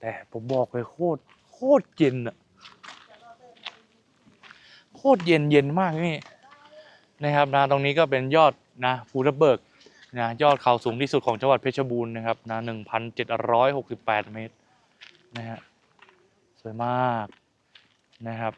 แต่ผมบอกเลยโคตรโคตรเย็นอะโคตรเย็นเย็นมากนี่นะครับนะตรงนี้ก็เป็นยอดนะภูทับเบิกนะยอดเขาสูงที่สุดของจังหวัดเพชรบูรณ์นะครับนะหนึ่งพันเจ็ดร้อยหกสิบแปดเมตรนะฮะสวยมากนะครับ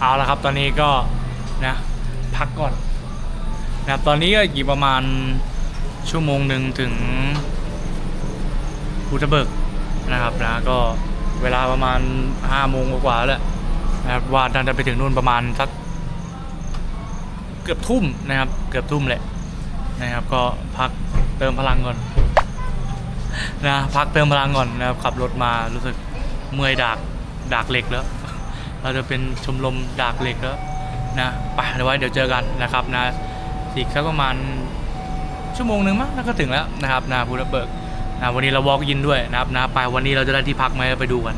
เอาละครับตอนนี้ก็นะพักก่อนนะครับตอนนี้ก็อีกประมาณชั่วโมงหนึ่งถึงภูทะเบิกนะครับนะก็เวลาประมาณห้าโมงกว่าๆแล้วนะครับว่าน่าจะไปถึงนู่นประมาณสักเกือบทุ่มนะครับ เกือบทุ่มแหละนะครับ ก็พักเติมพลังก่อนนะพักเติมพลังก่อนนะครับขับรถมารู้สึกเมื่อยดากดากเหล็กแล้ว เราจะเป็นชมรมดากเหล็กแล้วนะไปเดี๋ยวไว้เดี๋ยวเจอกันนะครับนะอีกสักประมาณชั่วโมงหนึ่งมั้งแล้วก็ถึงแล้วนะครับนะภูทับเบิกนะวันนี้เราวอล์กยินด้วยนะครับนะไปวันนี้เราจะได้ที่พักไหมไปดูกัน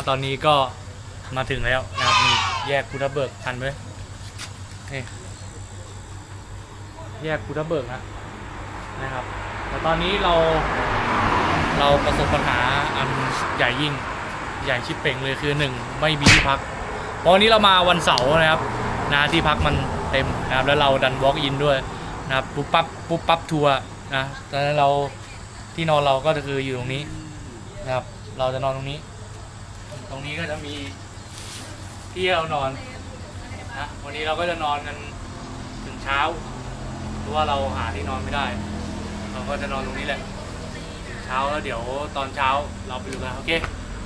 เอาละครับตอนนี้ก็มาถึงแล้วนะครับนี่แยกพุทธเบิกทันไหมนี่แยกพุทธเบิกนะนะครับแต่ตอนนี้เราเราประสบปัญหาอันใหญ่ยิ่งใหญ่ชิบเป่งเลยคือหนึ่งไม่มีที่พักเพราะวันนี้เรามาวันเสาร์นะครับนะที่พักมันเต็มนะครับแล้วเราดันวอล์กอินด้วยนะครับปุ๊บปั๊บปุ๊บปั๊บทัวร์นะดังนั้นเราที่นอนเราก็คืออยู่ตรงนี้นะครับ เราจะนอนตรงนี้ ตรงนี้ก็จะมีที่ให้เรานอนนะวันนี้เราก็จะนอนกันถึงเช้าเพราะว่าเราหาที่นอนไม่ได้ เราก็จะนอนตรงนี้แหละเช้าแล้วเดี๋ยวตอนเช้าเราไปดูกันโอเค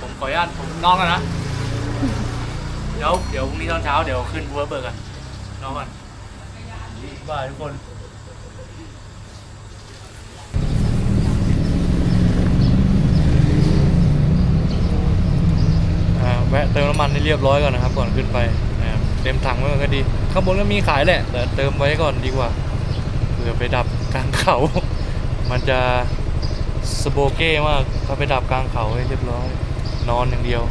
ผมขออนุญาตผมนอนกันนะเดี๋ยวเดี๋ยวพรุ่งนี้ตอนเช้าเดี๋ยวขึ้นบัวเบิกกันนอนก่อนบายทุกคน อ่าแวะเติมน้ำมันให้เรียบร้อยก่อนนะครับ ก่อนขึ้นไปนะครับเต็มถังไว้ก่อนก็ดี ข้างบนก็มีขายแหละ แต่เติมไว้ก่อนดีกว่าเผื่อไปดับกลางเขา มันจะสโบเก้มากถ้าไปดับกลางเขาให้เรียบร้อย นอนอย่างเดียว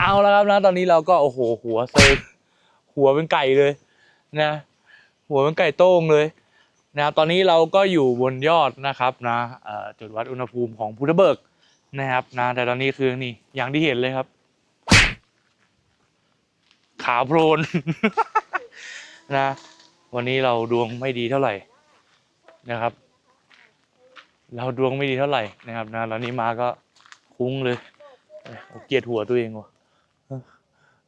เอาแล้วครับนะตอนนี้เราก็โอ้โหหัวเซหัวเป็นไก่เลยนะ หัวเป็นไก่โต้งเลยนะครับตอนนี้เราก็อยู่บนยอดนะครับนะจุดวัดอุณหภูมิของพุทธเบิกนะครับนะแต่ตอนนี้คือนี่อย่างที่เห็นเลยครับ ขาวโพลนนะ วันนี้เราดวงไม่ดีเท่าไหร่นะครับ เราดวงไม่ดีเท่าไหร่นะครับนะแล้วนี้มาก็คุ้งเลย เอ้ยเกลียดหัวตัวเองว่ะ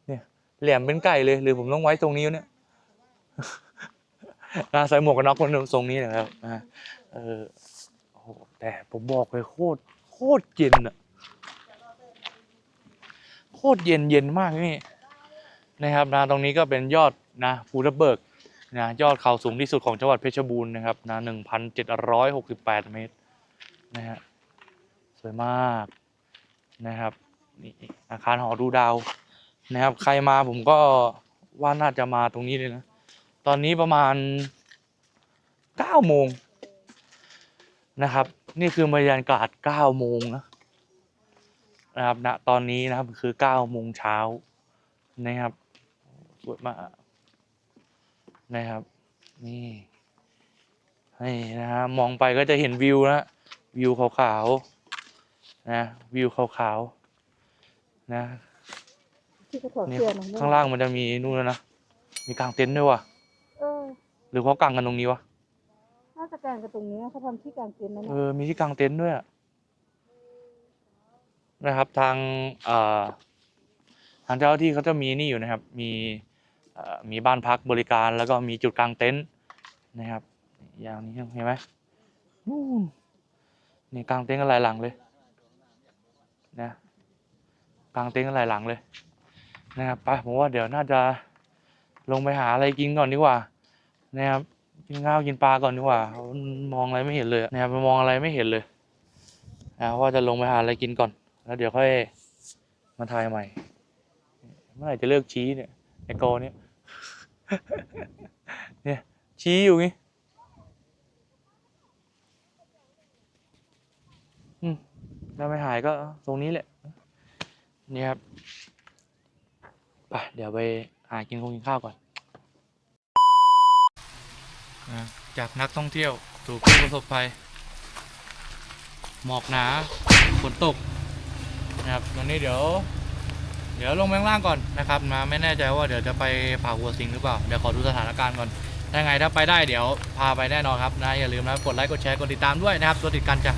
เนี่ยแหลมเป็นไก่เลยหรือผมต้องไว้ตรงนี้เนี่ยนะใส่หมวกกันน็อกคนทรงนี้นะครับนะเออโอ้โหแต่ผมบอกเลยโคตรโคตรเย็นอะโคตรเย็นเย็นมากนี่นะครับนะตรงนี้ก็เป็นยอดนะภูทับเบิกนะยอดเขาสูงที่สุดของจังหวัดเพชรบูรณ์นะครับนะหนึ่งพันเจ็ดร้อยหกสิบแปดเมตรนะฮะสวยมาก นะครับนี่อาคารหอดูดาวนะครับ ใครมาผมก็ว่าน่าจะมาตรงนี้เลยนะ ตอนนี้ประมาณเก้าโมงนะครับ นี่คือบรรยากาศเก้าโมงนะนะครับณตอนนี้นะครับคือเก้าโมงเช้านะครับสวยมากนะครับ นี่ให้นะฮะมองไปก็จะเห็นวิวนะวิวขาวๆ นะวิวขาวๆนะที่เขาถอดนี่เสื้อนะข้างล่างมันจะมีนู่นแล้วนะมีกางเต็นท์ด้วยว่ะเออหรือเขากางกันตรงนี้วะน่าจะกางกันตรงนี้นะเขาทำที่กางเต็นท์นั่นเอนะอมีที่กางเต็นท์ด้วยอะนะครับ ทางเอ่อทางเจ้าหน้าที่เขาจะมีนี่อยู่นะครับ มีเอ่อมีบ้านพักบริการแล้วก็มีจุดกางเต็นท์นะครับอย่างนี้เห็นไหมนู่นนี่กางเต็นท์กันหลายหลังเลย นะกางเต็นท์กันหลายหลังเลยนะครับไปผมว่าเดี๋ยวน่าจะลงไปหาอะไรกินก่อนดีกว่า นะครับกินข้าวกินปลาก่อนดีกว่า มองอะไรไม่เห็นเลยนะครับมองอะไรไม่เห็นเลยนะว่าจะลงไปหาอะไรกินก่อน แล้วเดี๋ยวค่อยมาถ่ายใหม่ เมื่อไหร่จะเลิกชี้เนี่ยไอโกเนี่ยเนี่ยชี้อยู่งี้อืม ถ้าไม่หายก็ตรงนี้แหละ นี่ครับไปเดี๋ยวไปหากินคงกินข้าวก่อนนะจากนักท่องเที่ยวสู่ผู้ประสบภัย หมอกหนาฝนตกนะครับวันนี้เดี๋ยว เดี๋ยวลงไปข้างล่างก่อนนะครับนะไม่แน่ใจว่าเดี๋ยวจะไปผาหัวสิงหรือเปล่า เดี๋ยวขอดูสถานการณ์ก่อนถ้าไงถ้าไปได้เดี๋ยวพาไปแน่นอนครับนะอย่าลืมนะกดไลค์กดแชร์กดติดตามด้วยนะครับตัวติดกันจ้ะ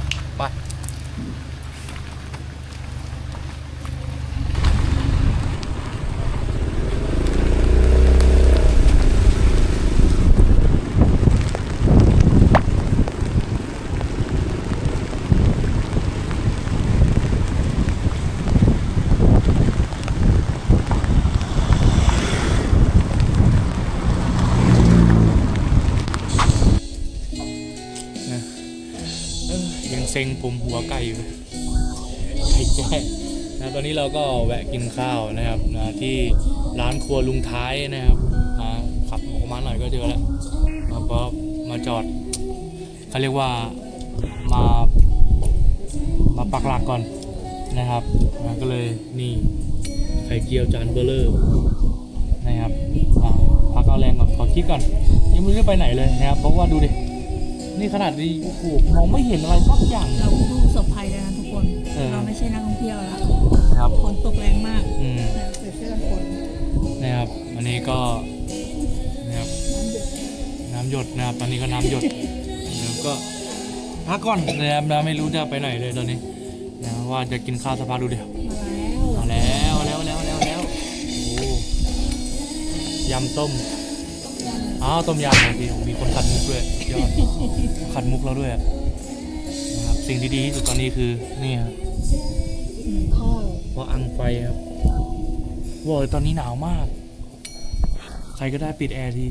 ซ็งผมหัวไก่อยู่ไก่แจ้นะตอนนี้เราก็แวะกินข้าวนะครับนะที่ร้านครัวลุงท้ายนะครับมาขับออกมาหน่อยก็เจอแล้วมาก็มาจอดเขาเรียกว่ามามาปักหลักก่อนนะครับนะก็เลยนี่ไข่เจียวจานเบลเลอร์นะครับพักเอาแรงก่อนขอคิดก่อนยังไม่รู้จะไปไหนเลยนะครับเพราะว่าดูดิ นี่ขนาดนี้โอ้โหมองไม่เห็นอะไรสักอย่างเราดูประสบภัยเลยนะทุกคนเออเราไม่ใช่นักท่องเที่ยวแล้วนะครับฝนตกแรงมากอืมแต่ใส่เสื้อกันฝนนะครับอันนี้ก็นะครับน้ำหยดนะครับตอนนี้ก็น้ำหยดเดี๋ยวก็พักก่อนนะครับนะไม่รู้จะไปไหนเลยตอนนี้นะว่าจะกินข้าวสภาดูเดียวมาแล้วมาแล้วแล้วแล้วแล้วแล้วโอ้ยำต้ม อ้าวต้มยำบางทีมีคนขัดมุกด้วยยอดขัดมุกเราด้วยอะนะครับสิ่งที่ดีที่สุดตอนนี้คือนี่ครับอืมข้าวเพราะอังไฟครับบอกเลยตอนนี้หนาวมาก ใครก็ได้ปิดแอร์ที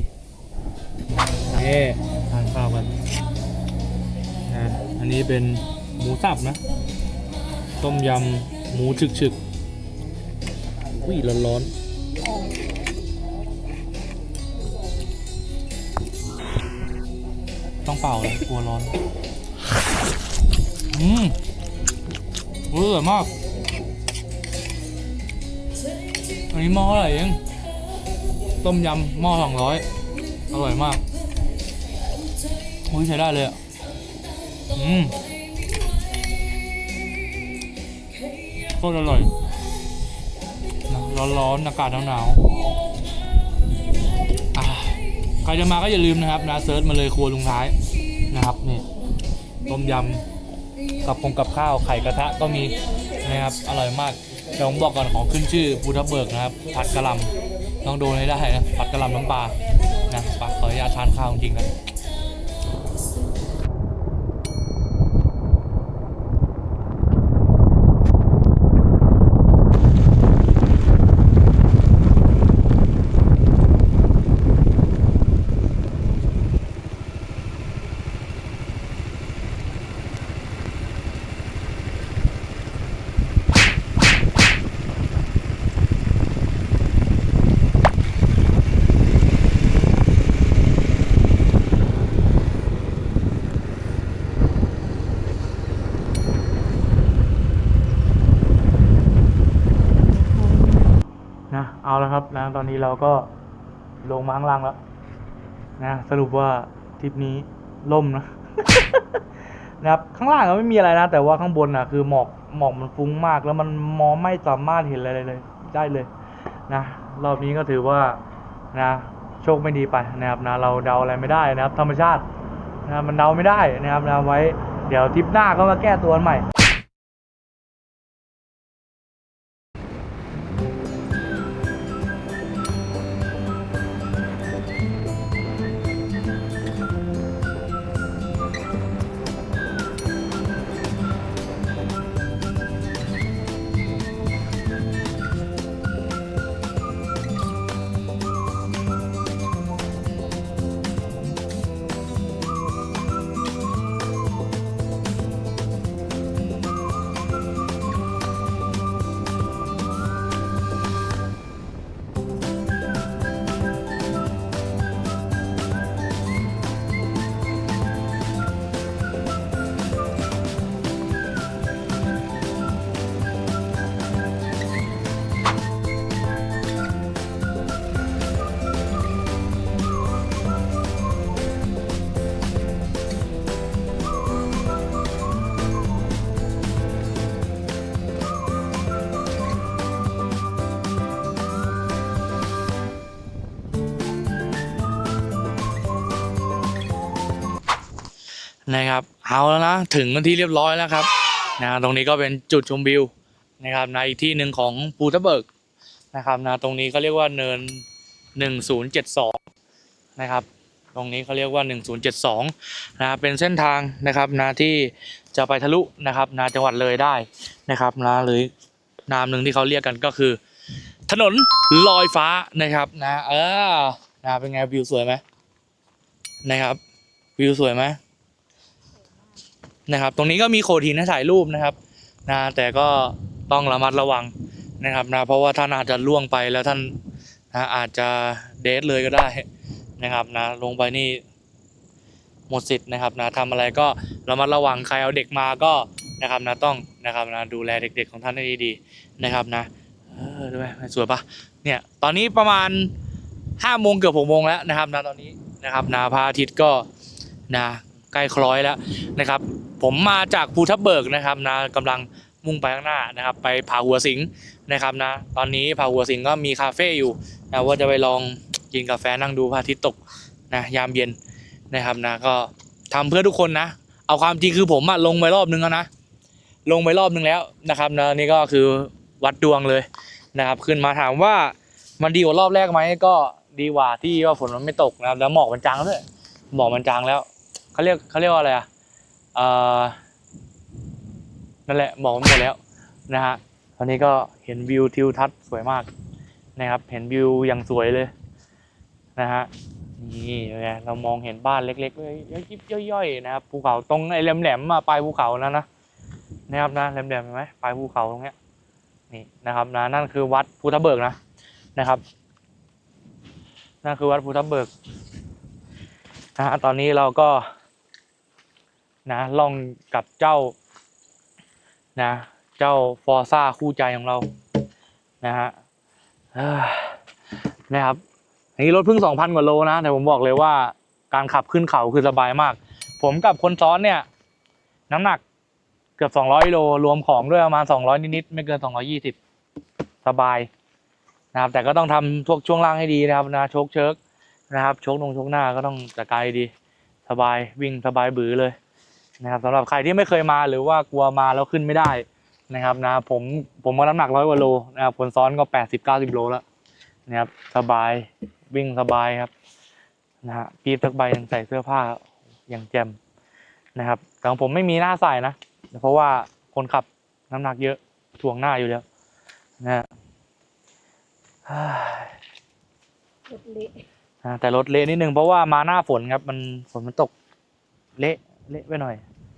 เอ๊ทานข้าวกันนะอันนี้เป็นหมูสับนะ ต้มยำหมูฉึกฉึกๆอุ้ยร้อนร้อนๆ ต้องเป่าเลยกลัวร้อน อืมเออร่อยมาก อันนี้หม้อเท่าไหร่เองต้มยำหม้อสองร้อยอร่อยมากอุ้ยใช้ได้เลยอะ อืมโคตรอร่อยนะร้อนๆอากาศหนาวๆอ่า ใครจะมาก็อย่าลืมนะครับนะเซิร์ชมาเลยครัวลุงท้ายนะครับนี่ต้มยำกับพงกับข้าวไข่กระทะก็มีนะครับอร่อยมากแต่ผมบอกก่อนของขึ้นชื่อบูทับเบิกนะครับผัดกะหล่ำต้องโดนให้ได้นะผัดกะหล่ำน้ำปลานะปลาขออนุญาตทานข้าวจริงนะ ตอนนี้เราก็ลงมาข้างล่างแล้วนะสรุปว่าทริปนี้ล่มนะนะครับข้างล่างก็ไม่มีอะไรนะ แต่ว่าข้างบนอะคือหมอกหมอกมันฟุ้งมาก แล้วมันมองไม่สามารถเห็นอะไรเลย ได้เลยนะรอบนี้ก็ถือว่านะโชคไม่ดีไปนะครับนะเราเดาอะไรไม่ได้นะครับ ธรรมชาตินะมันเดาไม่ได้นะครับนะไว้ เดี๋ยวทริปหน้าก็มาแก้ตัวกันใหม่ นะครับ เอาแล้วนะถึงกันที่เรียบร้อยแล้วครับนะตรงนี้ก็เป็นจุดชมวิวนะครับในอีกที่หนึ่งของภูทับเบิกนะครับนะตรงนี้เขาเรียกว่าเนิน 1072 นะครับ ตรงนี้เขาเรียกว่า 1072 นะเป็นเส้นทางนะครับนะที่จะไปทะลุนะครับนะจังหวัดเลยได้นะครับนะหรือนามหนึ่งที่เขาเรียกกันก็คือ ถนนลอยฟ้านะครับนะเออนะเป็นไงวิวสวยไหมนะครับวิวสวยไหม นะครับ ตรงนี้ก็มีโขดหินให้ถ่ายรูปนะครับนะแต่ก็ต้องระมัดระวังนะครับนะเพราะว่าท่านอาจจะล่วงไปแล้วท่านนะอาจจะเดทเลยก็ได้นะครับนะลงไปนี่หมดสิทธิ์นะครับนะทำอะไรก็ระมัดระวังใครเอาเด็กมาก็นะครับนะต้องนะครับนะดูแลเด็กๆของท่านให้ดีๆนะครับนะเออดูไหมสวยปะเนี่ยตอนนี้ประมาณห้าโมงเกือบหกโมงแล้วนะครับนะตอนนี้นะครับนะพระอาทิตย์ก็นะใกล้คล้อยแล้วนะครับ ผมมาจากภูทับเบิกนะครับนะกำลังมุ่งไปข้างหน้านะครับ ไปผาหัวสิงนะครับนะ ตอนนี้ผาหัวสิงก็มีคาเฟ่อยู่นะว่าจะไปลองกินกาแฟนั่งดูพระอาทิตย์ตกนะยามเย็นนะครับนะก็ทำเพื่อทุกคนนะ เอาความจริงคือผมอะลงไปรอบนึงแล้วนะ ลงไปรอบนึงแล้วนะครับนะนี่ก็คือวัดดวงเลยนะครับ ขึ้นมาถามว่ามันดีกว่ารอบแรกไหมก็ดีกว่าที่ว่าฝนมันไม่ตกนะครับแล้วหมอกมันจางด้วยหมอกมันจางแล้วเขาเรียกเขาเรียกว่าอะไรอะ นั่นแหละบอกมันหมดแล้วนะฮะตอนนี้ก็เห็นวิวทิวทัศน์สวยมากนะครับ เห็นวิวอย่างสวยเลยนะฮะนี่ไงเรามองเห็นบ้านเล็กๆเลยยิบย่อยๆนะครับภูเขาตรงไอ้แหลมๆมาปลายภูเขานะนะนะครับนะแหลมๆเห็นไหมปลายภูเขาตรงเนี้ยนี่นะครับนะนั่นคือวัดภูทับเบิกนะนะครับนั่นคือวัดภูทับเบิกนะฮะตอนนี้เราก็ นะล่องกับเจ้านะเจ้าฟอร์ซ่าคู่ใจของเรานะฮะเอ้ยนะครับอันนี้รถเพิ่งสองพันกว่าโลนะแต่ผมบอกเลยว่าการขับขึ้นเขาคือสบายมาก ผมกับคนซ้อนเนี่ยน้ำหนักเกือบสองร้อยโลรวมของด้วยประมาณสองร้อยนิดๆไม่เกินสองร้อยี่สิบสบายนะครับ แต่ก็ต้องทำทุกช่วงล่างให้ดีนะครับนะโชคเชิกนะครับโชคนงโชคหน้าก็ต้องจัดการดี สบายวิ่งสบายบือเลย นะครับสำหรับใครที่ไม่เคยมาหรือว่ากลัวมาแล้วขึ้นไม่ได้นะครับนะผมผมก็น้ำหนักร้อยกว่าโลนะครับคนซ้อนก็แปดสิบเก้าสิบโลแล้วนะครับสบายวิ่งสบายครับนะฮะปีบสักใบยังใส่เสื้อผ้าอย่างแจ่มนะครับแต่ของผมไม่มีหน้าใส่นะ เพราะว่าคนขับน้ำหนักเยอะถ่วงหน้าอยู่แล้วนะฮะเฮ้ยรถเละอ่าแต่รถเละนิดนึงเพราะว่ามาหน้าฝนครับมันฝนมันตกเละ เละไปหน่อย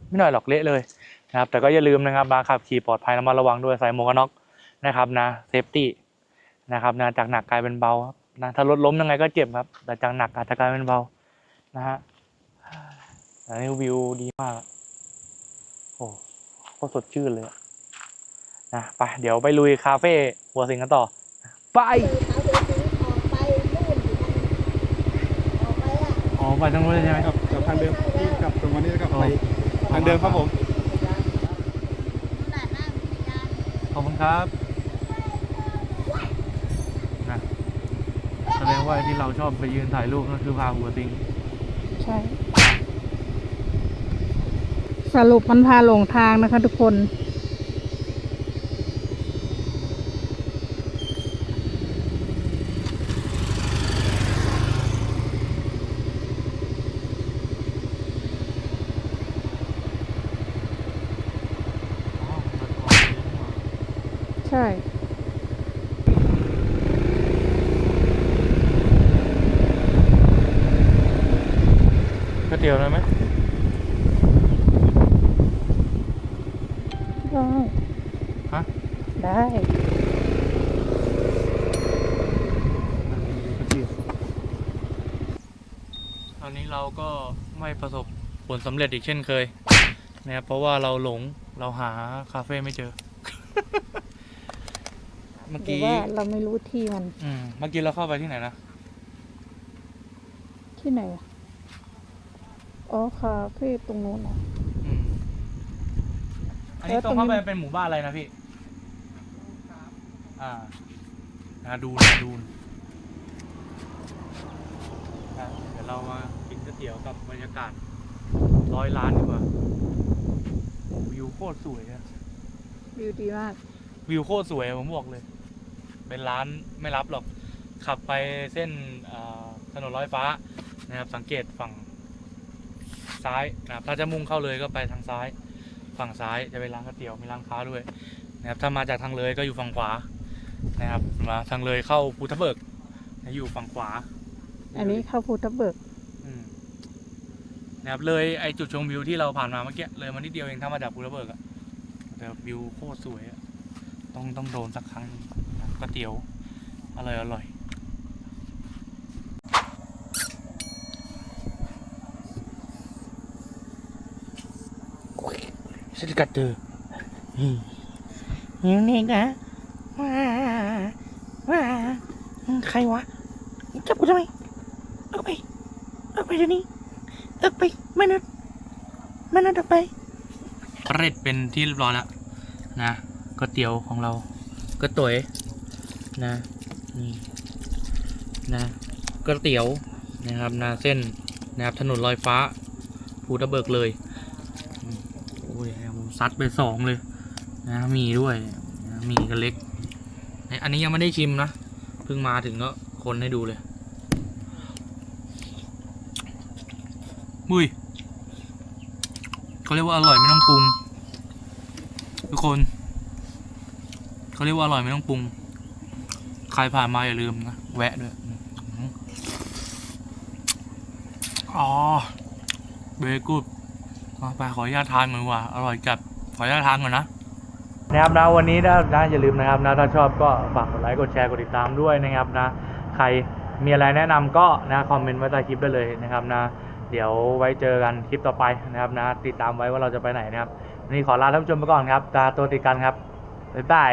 ไม่หน่อยหรอกเละเลยนะครับแต่ก็อย่าลืมนะครับมาขับขี่ปลอดภัยระมัดระวังด้วยใส่หมวกกันน็อกนะครับนะเซฟตี้นะครับนะจากหนักกลายเป็นเบาครับนะถ้ารถล้มยังไงก็เจ็บครับ แต่จากหนักอาจจะกลายเป็นเบานะฮะอันนี้วิวดีมากโอ้โคตรสดชื่นเลยอะนะไปเดี๋ยวไปลุยคาเฟ่หัวสิงกันต่อ ไปเออเขาเดินซื้อออกไปนู่นอยู่นั่นออกไปอะอ๋อไปทางนู้นเลยใช่ไหมกับกับ ทางเดิมที่กลับตรงวันนี้แล้วกลับไปทางเดิมครับผม ขอบคุณครับนะแสดงว่าไอที่เราชอบไปยืนถ่ายรูปนั่นคือพาหัวติง ใช่ สรุปมันพาหลงทางนะคะทุกคน อ๋อมันออกเยอะมาก ใช่ ก๋วยเตี๋ยวได้ไหมได้ฮะได้ตอนนี้เราก็ไม่ประสบผลสำเร็จอีกเช่นเคยนะครับเพราะว่าเราหลงเราหาคาเฟ่ไม่เจอ เมื่อหรือกี้ว่าเราไม่รู้ที่มันอืมเมื่อกี้เราเข้าไปที่ไหนนะ ที่ไหนอะ อ๋อคาเฟ่ตรงนู้นเหรอ อืมอันนี้แล้วตรงตรงนี้ เข้าไปเป็นหมู่บ้านอะไรนะพี่ อ่านาดูนนาดูนอะเดี๋ยวเรามากินก๋วยเตี๋ยวกับบรรยากาศร้อยล้านดีกว่าโอ้วิวโคตรสวยอะวิวดีมากวิวโคตรสวยอะผมบอกเลย เป็นร้านไม่รับหรอก ขับไปเส้นอ่าถนนร้อยฟ้านะครับ สังเกตฝั่ง ซ้ายนะครับถ้าจะมุ่งเข้าเลยก็ไปทางซ้าย ฝั่งซ้ายจะเป็นร้านก๋วยเตี๋ยวมีร้านค้าด้วยนะครับถ้ามาจากทางเลยก็อยู่ฝั่งขวานะครับมาทางเลยเข้าภูทับเบิกอยู่ฝั่งขวา อันนี้เข้าภูทับเบิกอืมนะครับเลยไอจุดชมวิวที่เราผ่านมาเมื่อกี้เลยมานิดเดียวเองถ้ามาจากภูทับเบิกอะแต่วิวโคตรสวยอะต้องต้องโดนสักครั้งหนึ่งนะครับก๋วยเตี๋ยวอร่อยอร่อย กัดเจอนี่นี่นะว้าว้าใครวะจับกูทำไมออกไปออกไปเดี๋ยวนี้ออกไปมนุษย์มนุษย์ออกไปเร็ดเป็นที่เรียบร้อยแล้วนะก๋วยเตี๋ยวของเราก็ตวยนะนี่นะก๋วยเตี๋ยวนะครับนะเส้นนะครับถนนลอยฟ้าภูทับเบิกเลยอืมโอ้ยผม ซัดไปสองเลยนะมีด้วยนะมีกันเล็ก อันนี้ยังไม่ได้ชิมนะเพิ่งมาถึงก็คนให้ดูเลยมุยเขาเรียกว่าอร่อยไม่ต้องปรุง ทุกคนเขาเรียกว่าอร่อยไม่ต้องปรุง ใครผ่านมาอย่าลืมนะแวะด้วยอ๋อเบกูดไปขออนุญาตทานก่อนว่า อร่อยจัด ขออนุญาตทานก่อนนะนะครับนะวันนี้นะนะอย่าลืมนะครับนะถ้าชอบก็ฝากกดไลค์กดแชร์กดติดตามด้วยนะครับนะใครมีอะไรแนะนำก็นะคอมเมนต์ไว้ใต้คลิปได้เลยนะครับนะเดี๋ยวไว้เจอกันคลิปต่อไปนะครับนะติดตามไว้ว่าเราจะไปไหนนะครับวันนี้ขอลาท่านผู้ชมไปก่อนครับตาตัวติดกันครับบ๊ายบาย